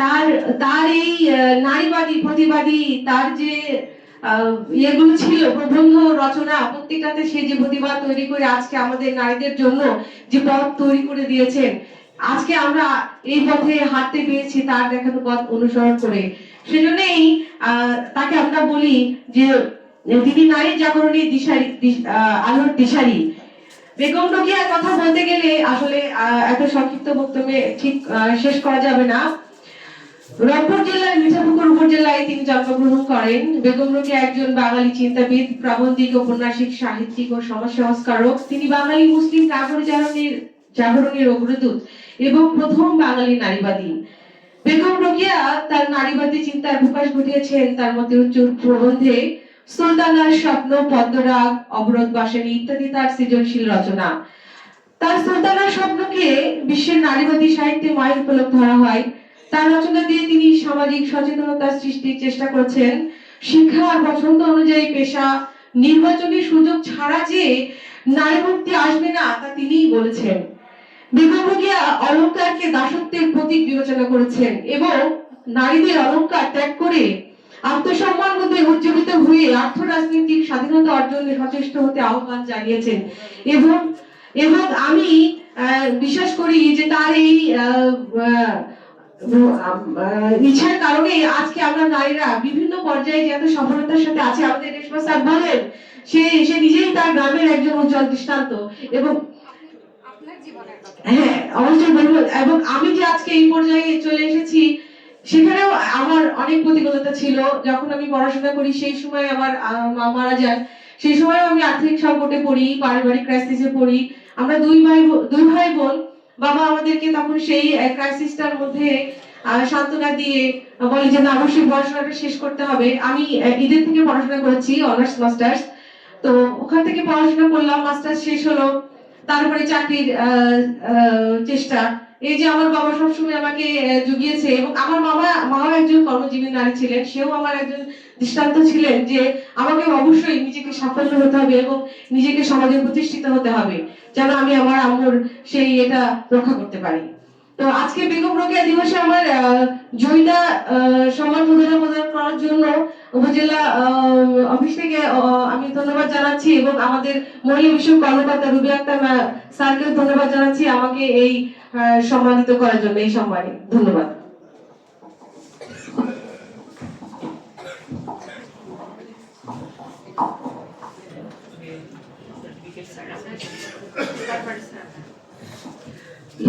তার তার এই নারীবাদী, প্রতিবাদী, তার যে ইয়েগুলো ছিল, প্রবন্ধ রচনা, প্রত্যেকটাতে সে যে প্রতিবাদ তৈরি করে আজকে আমাদের নারীদের জন্য যে পথ তৈরি করে দিয়েছেন, আজকে আমরা এই পথে হাঁটতে পেরেছি তার দেখানো পথ অনুসরণ করে। সেজন্যই তাকে আমরা বলি যে, তিনি নারী জাগরণী দিশারি আলোর দিশারি। বেগম রোকেয়ার কথা বলতে গেলে আসলে এত সংক্ষিপ্ত বক্তব্যে ঠিক শেষ করা যাবে না। রংপুর জেলার মিঠাপুকুর উপজেলায় তিনি জন্মগ্রহণ করেন। বেগম রোকেয়া একজন বাঙালি চিন্তাবিদ, প্রাবন্ধিক, ঔপন্যাসিক, সাহিত্যিক ও সমাজ সংস্কারক তিনি বাঙালি মুসলিম নাগর জাগরণের জাগরণের অগ্রদূত এবং প্রথম বাঙালি নারীবাদী। বেগম রোকেয়া তার নারীবাদী চিন্তার প্রকাশ ঘটিয়েছেন। তার মধ্যে উচ্চ প্রবন্ধে সুলতানার স্বপ্ন, পদ্মরাগ, অবরোধ বাসনী ইত্যাদি তার সৃজনশীল রচনা। তার সুলতানার স্বপ্নকে বিশ্বের নারীবাদী সাহিত্যে মায়ের উপলব্ধ ধরা হয়। তার রচনা দিয়ে তিনি সামাজিক সচেতনতা সৃষ্টির চেষ্টা করেছেন। শিক্ষা পছন্দ অনুযায়ী পেশা নির্বাচনী সুযোগ ছাড়া যে নারী মুক্তি আসবে না, তা তিনিই বলেছেন। অলংকারকে দাসত্বের প্রতীক বিবেচনা করেছেন এবং নারীদের অলংকার ত্যাগ করে আত্মসম্মান মধ্যে উজ্জীবিত হয়ে আর্থ রাজনৈতিক স্বাধীনতা অর্জনে সচেষ্ট হতে আহ্বান জানিয়েছেন। এবং এবং আমি বিশ্বাস করি যে তার এই ইচ্ছার কারণে আজকে আমরা নারীরা বিভিন্ন পর্যায়ে যে এত সফলতার সাথে আছে আমাদের রেশমা স্যার বলেন সে সে নিজেই তার গ্রামের একজন উজ্জ্বল দৃষ্টান্ত এবং হ্যাঁ অবশ্যই বলব। এবং আমি যে আজকে এই পর্যায়ে চলে এসেছি সেখানেও আমার অনেক প্রতিকূলতা ছিল। যখন আমি পড়াশোনা করি সেই সময় আমার মা মারা যান। সেই সময় আমি আর্থিক সংকটে পড়ি পারিবারিক ক্রাইসিসে পড়ি। আমরা দুই ভাই দুই ভাই বোন বাবা আমাদেরকে তখন সেই ক্রাইসিসটার মধ্যে সান্ত্বনা দিয়ে বলে যে, না, অবশ্যই পড়াশোনাটা শেষ করতে হবে। আমি ঈদের থেকে পড়াশোনা করেছি অনার্স মাস্টার্স তো ওখান থেকে পড়াশোনা করলাম মাস্টার্স শেষ হলো। তারপরে চাকরির চেষ্টা। এই যে আমার বাবা সবসময় আমাকে জুগিয়েছে এবং আমার মামা মাও একজন কর্মজীবী নারী ছিলেন, সেও আমার একজন দৃষ্টান্ত ছিলেন যে আমাকে অবশ্যই নিজেকে সাফল্য হতে হবে এবং নিজেকে সমাজে প্রতিষ্ঠিত হতে হবে, যেন আমি আমার আম্মুর সেই এটা রক্ষা করতে পারি। তো আজকে বেগম রোকেয়া দিবসে আমার জয়িতা সম্মান প্রদান করার জন্য উপজেলা অফিস থেকে আমি ধন্যবাদ জানাচ্ছি এবং আমাদের মহিলা বিষয়ক কর্মকর্তা রুবি আক্তার স্যারকেও ধন্যবাদ জানাচ্ছি আমাকে এই সম্মানিত করার জন্য, এই সম্মানে। ধন্যবাদ।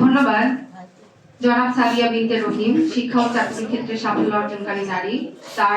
ধন্যবাদ। জনাব সাদিয়া বিনতে রহিম, শিক্ষা ও চাকরির ক্ষেত্রে সাফল্য অর্জনকারী নারী। তার